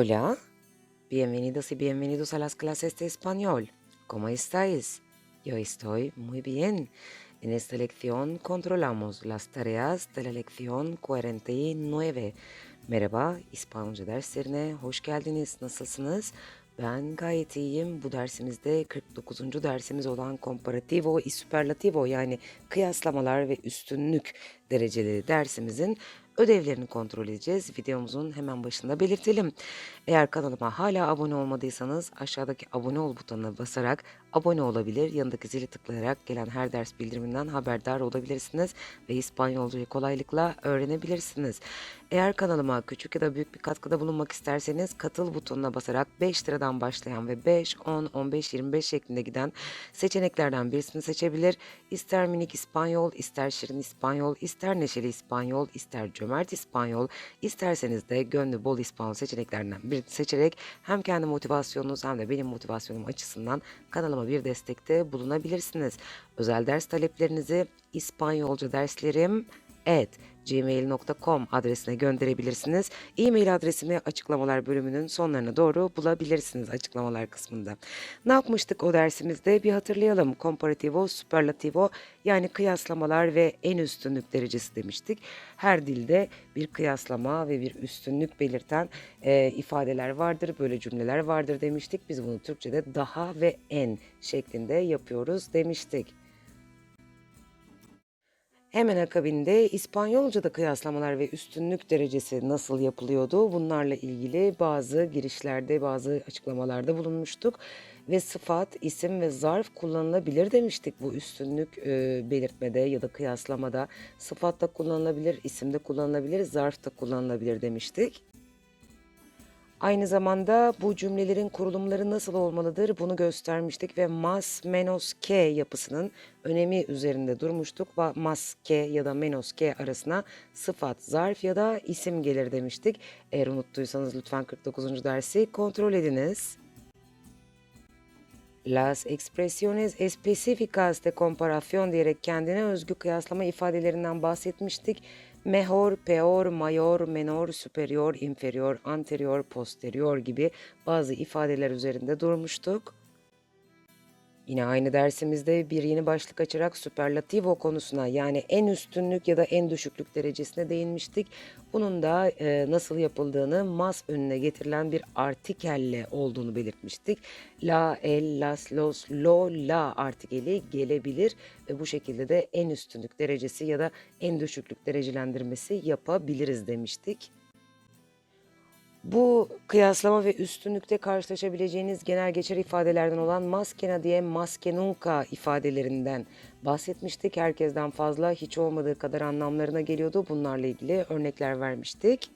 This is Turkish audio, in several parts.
Hola, bienvenidos y bienvenidos a las clases de español. ¿Cómo estáis? Yo estoy muy bien. En esta lección controlamos las tareas de la lección 49. Merhaba, İspanyolca derslerine hoş geldiniz. Nasılsınız? Ben gayet iyiyim. Bu dersimizde 49. dersimiz olan comparativo y superlativo yani kıyaslamalar ve üstünlük dereceleri dersimizin ödevlerini kontrol edeceğiz. Videomuzun hemen başında belirtelim. Eğer kanalıma hala abone olmadıysanız aşağıdaki abone ol butonuna basarak abone olabilir. Yanındaki zili tıklayarak gelen her ders bildiriminden haberdar olabilirsiniz ve İspanyolcayı kolaylıkla öğrenebilirsiniz. Eğer kanalıma küçük ya da büyük bir katkıda bulunmak isterseniz katıl butonuna basarak 5 liradan başlayan ve 5, 10, 15, 25 şeklinde giden seçeneklerden birisini seçebilir. İster minik İspanyol, ister şirin İspanyol, ister neşeli İspanyol, ister cömert İspanyol, isterseniz de gönlü bol İspanyol seçeneklerinden birini seçerek hem kendi motivasyonunuz hem de benim motivasyonum açısından kanalıma bir destekte bulunabilirsiniz. Özel ders taleplerinizi İspanyolca derslerim gmail.com adresine gönderebilirsiniz. E-mail adresimi açıklamalar bölümünün sonlarına doğru bulabilirsiniz açıklamalar kısmında. Ne yapmıştık o dersimizde? Bir hatırlayalım. Comparativo, superlativo yani kıyaslamalar ve en üstünlük derecesi demiştik. Her dilde bir kıyaslama ve bir üstünlük belirten e, ifadeler vardır, böyle cümleler vardır demiştik. Biz bunu Türkçe'de daha ve en şeklinde yapıyoruz demiştik. Hemen akabinde İspanyolca'da kıyaslamalar ve üstünlük derecesi nasıl yapılıyordu? Bunlarla ilgili bazı girişlerde, bazı açıklamalarda bulunmuştuk. Ve sıfat, isim ve zarf kullanılabilir demiştik bu üstünlük e, belirtmede ya da kıyaslamada. Sıfat da kullanılabilir, isim de kullanılabilir, zarf da kullanılabilir demiştik. Aynı zamanda bu cümlelerin kurulumları nasıl olmalıdır bunu göstermiştik ve mas menos ke yapısının önemi üzerinde durmuştuk. Mas ke ya da menos ke arasına sıfat, zarf ya da isim gelir demiştik. Eğer unuttuysanız lütfen 49. dersi kontrol ediniz. Las expresiones específicas de comparación diyerek kendine özgü kıyaslama ifadelerinden bahsetmiştik. Mejor, peor, mayor, menor, superior, inferior, anterior, posterior gibi bazı ifadeler üzerinde durmuştuk. Yine aynı dersimizde bir yeni başlık açarak superlativo konusuna yani en üstünlük ya da en düşüklük derecesine değinmiştik. Bunun da e, nasıl yapıldığını mas önüne getirilen bir artikelle olduğunu belirtmiştik. La, el, las, los, lo, la artikeli gelebilir ve bu şekilde de en üstünlük derecesi ya da en düşüklük derecelendirmesi yapabiliriz demiştik. Bu kıyaslama ve üstünlükte karşılaşabileceğiniz genel geçer ifadelerden olan maskena diye maske nunca ifadelerinden bahsetmiştik. Herkesten fazla hiç olmadığı kadar anlamlarına geliyordu. Bunlarla ilgili örnekler vermiştik.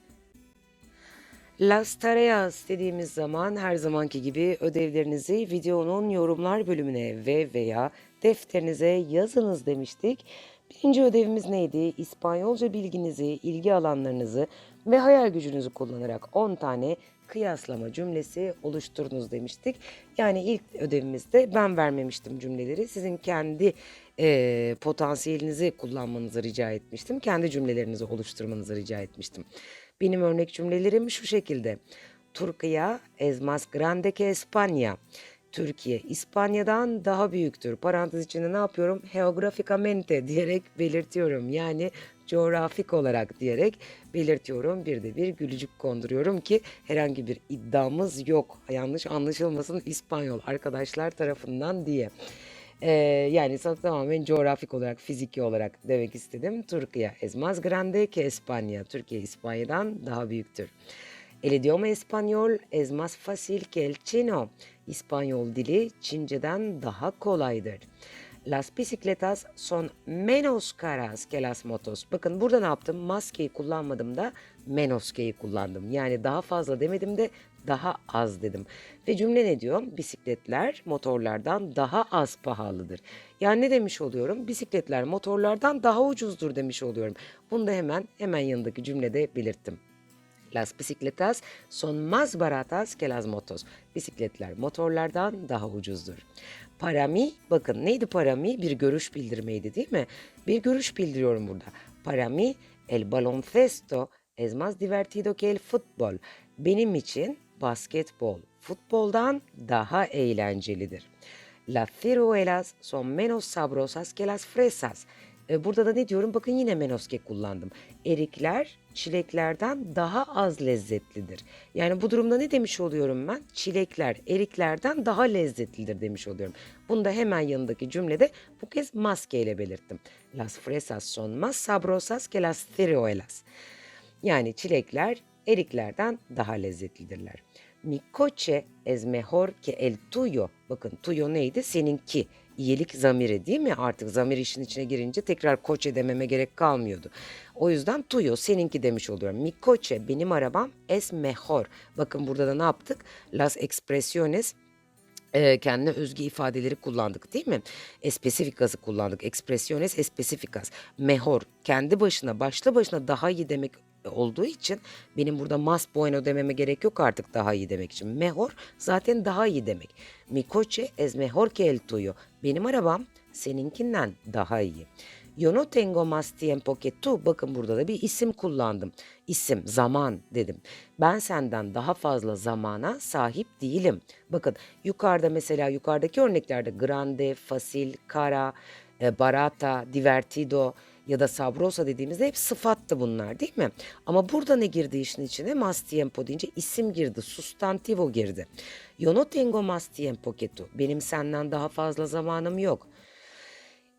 Las tareas dediğimiz zaman her zamanki gibi ödevlerinizi videonun yorumlar bölümüne ve veya defterinize yazınız demiştik. Birinci ödevimiz neydi? İspanyolca bilginizi, ilgi alanlarınızı ve hayal gücünüzü kullanarak 10 tane kıyaslama cümlesi oluşturunuz demiştik. Yani ilk ödevimizde ben vermemiştim cümleleri. Sizin kendi eee, potansiyelinizi kullanmanızı rica etmiştim. Kendi cümlelerinizi oluşturmanızı rica etmiştim. Benim örnek cümlelerim şu şekilde. Türkiye es más grande que España. Türkiye İspanya'dan daha büyüktür. Parantez içinde ne yapıyorum? Geograficamente diyerek belirtiyorum. Yani coğrafik olarak diyerek belirtiyorum. Bir de bir gülücük konduruyorum ki herhangi bir iddiamız yok. Yanlış anlaşılmasın İspanyol arkadaşlar tarafından diye. Ee, yani sana tamamen coğrafik olarak, fiziki olarak demek istedim. Türkiye es más grande que España. Türkiye İspanya'dan daha büyüktür. El idioma español es más fácil que el chino. İspanyol dili Çince'den daha kolaydır. Las bicicletas son menos caras que las motos. Bakın burada ne yaptım? Maskeyi kullanmadım da menoskeyi kullandım. Yani daha fazla demedim de daha az dedim. Ve cümle ne diyor? Bisikletler motorlardan daha az pahalıdır. Yani ne demiş oluyorum? Bisikletler motorlardan daha ucuzdur demiş oluyorum. Bunu da hemen hemen yanındaki cümlede belirttim. Las bicicletas son más baratas que las motos. Bisikletler motorlardan daha ucuzdur. Para mí, bakın neydi para mí? Bir görüş bildirmeydi değil mi? Bir görüş bildiriyorum burada. Para mí, el baloncesto es más divertido que el fútbol. Benim için basketbol futboldan daha eğlencelidir. Las ciruelas son menos sabrosas que las fresas. E, Burada da ne diyorum? Bakın yine menoske kullandım. Erikler çileklerden daha az lezzetlidir. Yani bu durumda ne demiş oluyorum ben? Çilekler eriklerden daha lezzetlidir demiş oluyorum. Bunu da hemen yanındaki cümlede bu kez maske ile belirttim. Las fresas son más sabrosas que las ciruelas. Yani çilekler eriklerden daha lezzetlidirler. Mi coche es mejor que el tuyo. Bakın tuyo neydi? Seninki. İyilik zamiri değil mi? Artık zamir işin içine girince tekrar coche dememe gerek kalmıyordu. O yüzden tuyo seninki demiş oluyorum. Mi coche benim arabam es mejor. Bakın burada da ne yaptık? Las expresiones e, kendine özgü ifadeleri kullandık değil mi? Especificas'ı kullandık. Expresiones especificas. Mejor. Kendi başına, başlı başına daha iyi demek olduğu için benim burada más bueno dememe gerek yok artık daha iyi demek için. Mejor zaten daha iyi demek. Mi coche es mejor que el tuyo. Benim arabam seninkinden daha iyi. Yo no tengo más tiempo que tú. Bakın burada da bir isim kullandım. İsim, zaman dedim. Ben senden daha fazla zamana sahip değilim. Bakın yukarıda mesela yukarıdaki örneklerde grande, fasil, cara, e, barata, divertido ya da sabrosa dediğimizde hep sıfattı bunlar değil mi? Ama burada ne girdi işin içine? Más tiempo deyince isim girdi, sustantivo girdi. Yo no tengo más tiempo que tú. Benim senden daha fazla zamanım yok.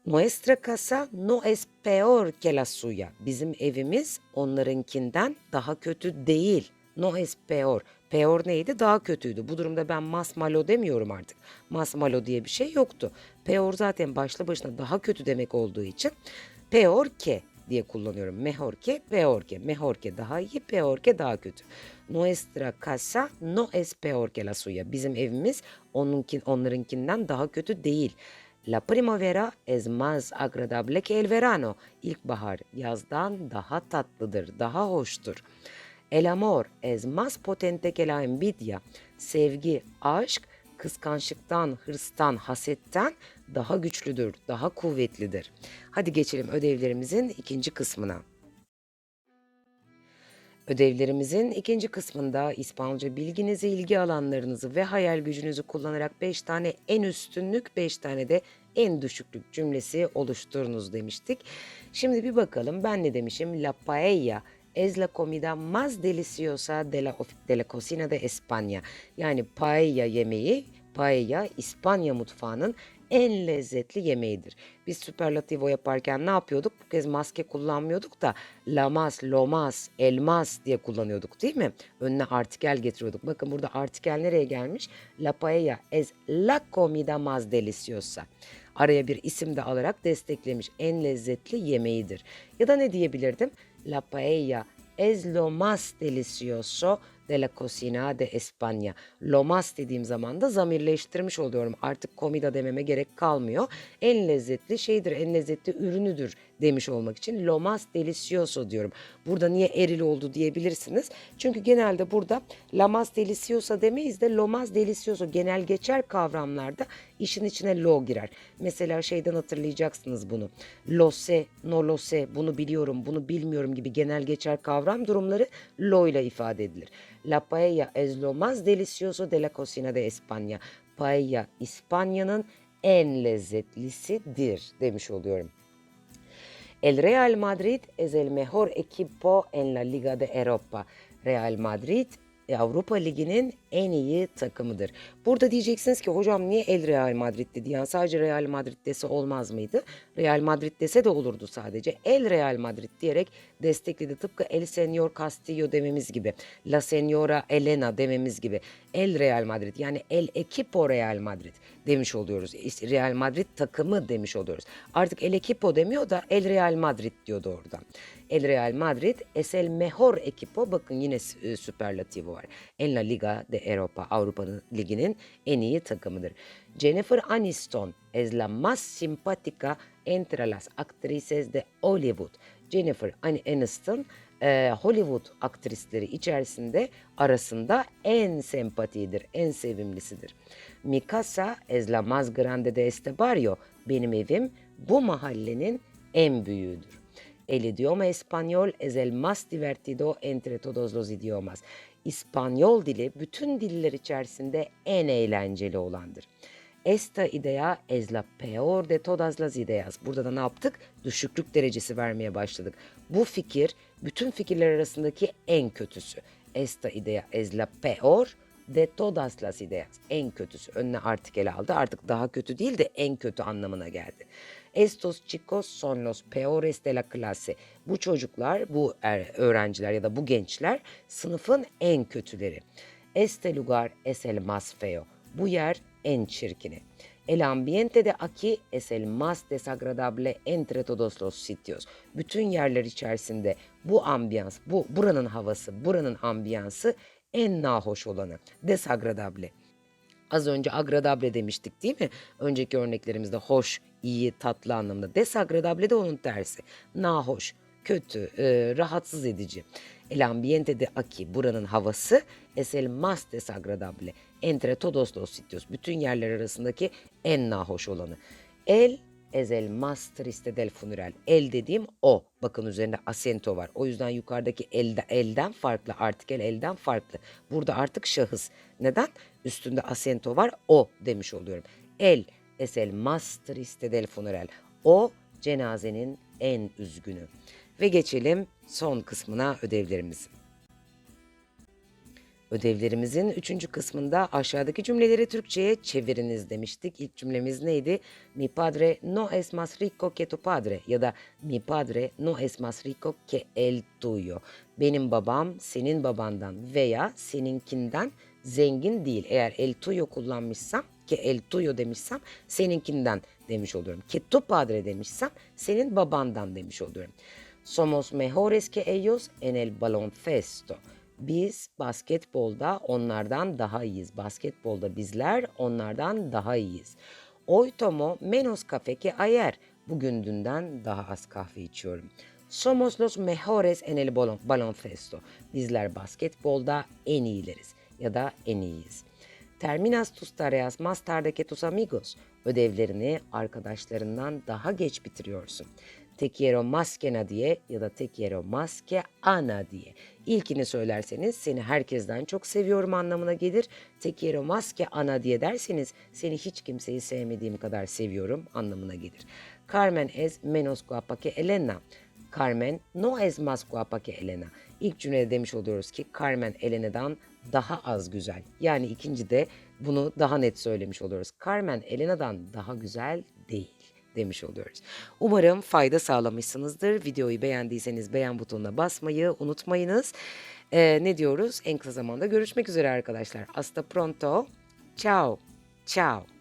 Nuestra casa no es peor que la suya. Bizim evimiz onlarınkinden daha kötü değil. No es peor. Peor neydi? Daha kötüydü. Bu durumda ben mas malo demiyorum artık. Mas malo diye bir şey yoktu. Peor zaten başlı başına daha kötü demek olduğu için peor que diye kullanıyorum. Mejor que, peor que. Mejor que daha iyi, peor que daha kötü. Nuestra casa no es peor que la suya. Bizim evimiz onunkin, onlarınkinden daha kötü değil. La primavera es más agradable que el verano. İlkbahar yazdan daha tatlıdır, daha hoştur. El amor es más potente que la envidia. Sevgi, aşk kıskançlıktan, hırstan, hasetten daha güçlüdür, daha kuvvetlidir. Hadi geçelim ödevlerimizin ikinci kısmına. Ödevlerimizin ikinci kısmında İspanyolca bilginizi, ilgi alanlarınızı ve hayal gücünüzü kullanarak 5 tane en üstünlük, 5 tane de en düşüklük cümlesi oluşturunuz demiştik. Şimdi bir bakalım ben ne demişim? La paella es la comida más deliciosa de la, de la cocina de España. Yani paella yemeği, paella İspanya mutfağının en lezzetli yemeğidir. Biz süperlativo yaparken ne yapıyorduk? Bu kez maske kullanmıyorduk da lamas, lomas, elmas diye kullanıyorduk değil mi? Önüne artikel getiriyorduk. Bakın burada artikel nereye gelmiş? La paella es la comida más deliciosa. Araya bir isim de alarak desteklemiş. En lezzetli yemeğidir. Ya da ne diyebilirdim? La paella es lo más delicioso de la cocina de España. Lo más dediğim zaman da zamirleştirmiş oluyorum. Artık comida dememe gerek kalmıyor. En lezzetli şeydir, en lezzetli ürünüdür demiş olmak için lo delicioso diyorum. Burada niye eril oldu diyebilirsiniz. Çünkü genelde burada la más deliciosa demeyiz de lo delicioso genel geçer kavramlarda işin içine lo girer. Mesela şeyden hatırlayacaksınız bunu. Lo no lo bunu biliyorum, bunu bilmiyorum gibi genel geçer kavram durumları lo ile ifade edilir. La paella es lo más delicioso de la cocina de España. Paella İspanya'nın en lezzetlisidir demiş oluyorum. El Real Madrid es el mejor equipo en la Liga de Europa. Real Madrid Avrupa Ligi'nin en iyi takımıdır. Burada diyeceksiniz ki hocam niye El Real Madrid dedi? Yani sadece Real Madrid dese olmaz mıydı? Real Madrid dese de olurdu sadece. El Real Madrid diyerek destekledi. Tıpkı El Señor Castillo dememiz gibi. La Señora Elena dememiz gibi. El Real Madrid yani El Equipo Real Madrid demiş oluyoruz. Real Madrid takımı demiş oluyoruz. Artık El Equipo demiyor da El Real Madrid diyordu oradan. El Real Madrid es el mejor equipo. Bakın yine e, süperlativo var. En la Liga de Europa. Avrupa'nın liginin en iyi takımıdır. Jennifer Aniston es la más simpática entre las actrices de Hollywood. Jennifer Aniston e, Hollywood aktrisleri içerisinde arasında en sempatidir, en sevimlisidir. Mi casa es la más grande de este barrio. Benim evim bu mahallenin en büyüğüdür. El idioma español es el más divertido entre todos los idiomas. İspanyol dili bütün diller içerisinde en eğlenceli olandır. Esta idea es la peor de todas las ideas. Burada da ne yaptık? Düşüklük derecesi vermeye başladık. Bu fikir bütün fikirler arasındaki en kötüsü. Esta idea es la peor de todas las ideas. En kötüsü. Önüne artikel aldı. Artık daha kötü değil de en kötü anlamına geldi. Estos chicos son los peores de la clase. Bu çocuklar, bu er- öğrenciler ya da bu gençler sınıfın en kötüleri. Este lugar es el más feo. Bu yer en çirkini. El ambiente de aquí es el más desagradable entre todos los sitios. Bütün yerler içerisinde bu ambiyans, bu buranın havası, buranın ambiyansı en nahoş olanı. Desagradable. Az önce agradable demiştik değil mi? Önceki örneklerimizde hoş, iyi, tatlı anlamında. Desagradable de onun tersi. Nahoş, kötü, e, rahatsız edici. El ambiente de aquí, buranın havası, es el más desagradable. Entre todos los sitios, bütün yerler arasındaki en nahoş olanı. El es el más triste del funeral. El dediğim o. Bakın üzerinde asento var. O yüzden yukarıdaki elde, elden farklı. Artikel elden farklı. Burada artık şahıs. Neden? Üstünde asento var. O demiş oluyorum. El es el más triste del funeral. O cenazenin en üzgünü. Ve geçelim son kısmına ödevlerimizin. Ödevlerimizin üçüncü kısmında aşağıdaki cümleleri Türkçe'ye çeviriniz demiştik. İlk cümlemiz neydi? Mi padre no es más rico que tu padre ya da mi padre no es más rico que el tuyo. Benim babam senin babandan veya seninkinden zengin değil. Eğer el tuyo kullanmışsam ki el tuyo demişsem seninkinden demiş oluyorum. Que tu padre demişsem senin babandan demiş oluyorum. Somos mejores que ellos en el baloncesto. Biz basketbolda onlardan daha iyiyiz. Basketbolda bizler onlardan daha iyiyiz. Hoy tomo menos café que ayer. Bugün dünden daha az kahve içiyorum. Somos los mejores en el balon- baloncesto. Bizler basketbolda en iyileriz ya da en iyiyiz. Terminas tus tareas más tarde que tus amigos. Ödevlerini arkadaşlarından daha geç bitiriyorsun. Te quiero más que nadie ya da te quiero más que a nadie. İlkini söylerseniz seni herkesten çok seviyorum anlamına gelir. Te quiero más que a nadie derseniz seni hiç kimseyi sevmediğim kadar seviyorum anlamına gelir. Carmen es menos guapa que Elena. Carmen no es más guapa que Elena. İlk cümlede demiş oluyoruz ki Carmen Elena'dan daha az güzel. Yani ikinci de bunu daha net söylemiş oluyoruz. Carmen Elena'dan daha güzel değil demiş oluyoruz. Umarım fayda sağlamışsınızdır. Videoyu beğendiyseniz beğen butonuna basmayı unutmayınız. Ee, ne diyoruz? En kısa zamanda görüşmek üzere arkadaşlar. Hasta pronto. Ciao. Ciao.